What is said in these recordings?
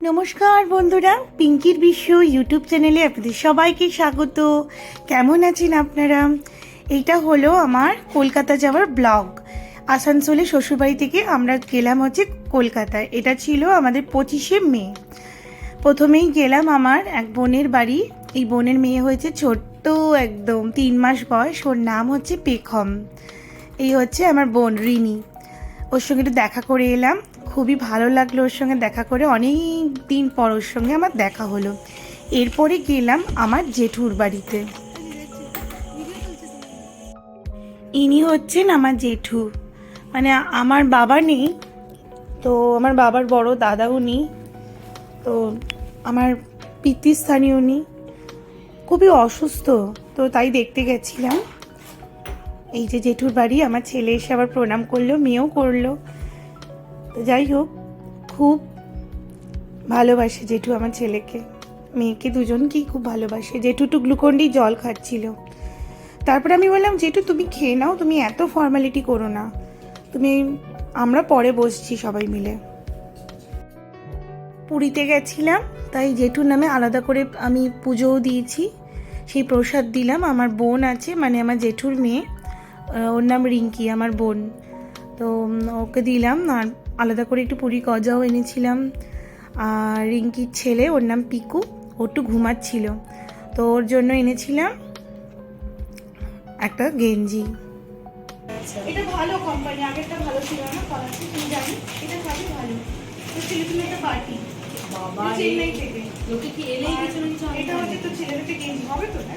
নমস্কার বন্ধুরা, পিঙ্কির বিশ্ব ইউটিউব চ্যানেলে আপনাদের সবাইকে স্বাগত। কেমন আছেন আপনারা? এইটা হলো আমার কলকাতা যাওয়ার ব্লগ। আসানসোলে শ্বশুরবাড়ি থেকে আমরা গেলাম হচ্ছে কলকাতায়। এটা ছিল আমাদের পঁচিশে মে। প্রথমেই গেলাম আমার এক বোনের বাড়ি। এই বোনের মেয়ে হয়েছে ছোট্ট একদম তিন মাস বয়স। ওর নাম হচ্ছে পেখম। এই হচ্ছে আমার বোন রিনি ওর সঙ্গে একটু দেখা করে এলাম। খুবই ভালো লাগল ওর সঙ্গে দেখা করে। অনেক দিন পর ওর সঙ্গে আমার দেখা হলো। এরপরে গেলাম আমার জেঠুর বাড়িতে। ইনি হচ্ছেন আমার জেঠু। মানে আমার বাবা নেই, তো আমার বাবার বড় দাদা উনি তো আমার পিতৃস্থানীয় উনি খুবই অসুস্থ, তো তাই দেখতে গেছিলাম। এই যে জেঠুর বাড়ি, আমার ছেলে এসে আবার প্রণাম করল, মেয়েও করল। তো যাই হোক, খুব ভালোবাসে জেঠু আমার ছেলেকে। মেয়েকে দুজনকেই খুব ভালোবাসে। জেঠু একটু গ্লুকন্ডি জল খাচ্ছিল। তারপর আমি বললাম, জেঠু, তুমি খেয়ে নাও, তুমি এত ফর্মালিটি করো না। তুমি, আমরা পরে বসছি সবাই মিলে। পুরীতে গেছিলাম, তাই জেঠুর নামে আলাদা করে আমি পুজোও দিয়েছি। সেই প্রসাদ দিলাম। আমার বোন আছে মানে আমার জেঠুর মেয়ে। ওর নাম রিঙ্কি, আমার বোন। তো ওকে দিলাম। আর আলাদা করে একটু পুরি গজাও এনেছিলাম। আর রিঙ্কির ছেলে ওর নাম পিকু ও একটু ঘুমাচ্ছিল। তো ওর জন্য এনেছিলাম একটা গেঞ্জি। এটা ভালো কোম্পানি আগেরটা ভালো ছিল না তুমি জানি? এটা ভালো ভালো। তো ছিল তুমি একটা বাটি বাবা এটা চেন্নাই থেকে। লোকে কি এলেই কিছু না কিছু এটা হচ্ছে তো ছেলের একটা গেঞ্জি হবে তো না?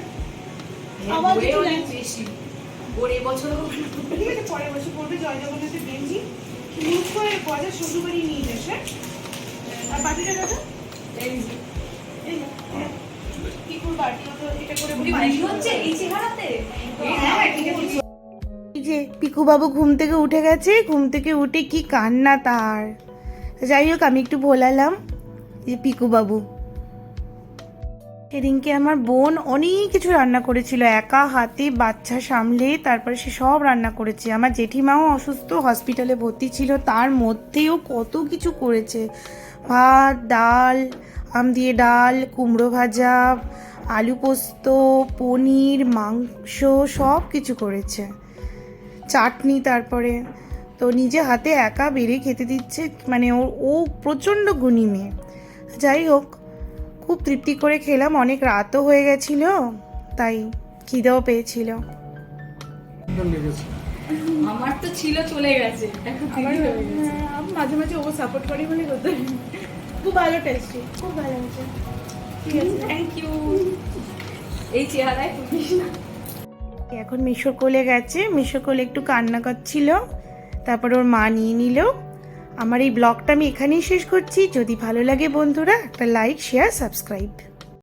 ওরে কিছু অনেক লাগছে। বেশি। ওর এবছর আছে পরের বছর পড়বে জয় জগন্নাথের গেঞ্জি। শ্বশুরবাড়ি নিয়ে যাস হ্যাঁ? আর বাটিটা দাদা এই কি করব বাটি তো এটা করে হচ্ছে? এই চেহারাতে? হ্যাঁ, হ্যাঁ, ঠিক আছে। যে পিকু বাবু ঘুম থেকে উঠে গেছে ঘুম থেকে উঠে কি কান্না তার। যাই হোক আমি একটু ভোলালাম যে পিকু বাবু সেদিনকে আমার বোন অনেক কিছু রান্না করেছিল। একা, হাতে, বাচ্চা সামলে তারপরে সে সব রান্না করেছে। আমার জেঠিমাও অসুস্থ, হসপিটালে ভর্তি ছিল। তার মধ্যেও কত কিছু করেছে। ভাত, ডাল, আম দিয়ে ডাল, কুমড়ো ভাজা, আলু পোস্ত, পনির, মাংস সব কিছু করেছে। চাটনি তারপরে। তো নিজে হাতে একা বেড়ে খেতে দিচ্ছে। মানে ও ও প্রচণ্ড গুণী মেয়ে। যাই হোক খুব তৃপ্তি করে খেলাম অনেক রাতও হয়ে গেছিল তাই খিদেও পেয়েছিল। আমার তো ছিল চলে গেছে। এখন আমার মাঝে মাঝে ও সাপোর্ট করি বলে করতে খুব ভালো টেস্টি খুব ভালো হয়েছে। থ্যাংক ইউ এই চেহারায় এখন মিশর কোলে গেছে মিশর কোলে একটু কান্না করছিল তারপর ওর মা নিয়ে নিল। আমার এই ব্লগটা আমি এখানেই শেষ করছি। যদি ভালো লাগে বন্ধুরা, একটা লাইক শেয়ার সাবস্ক্রাইব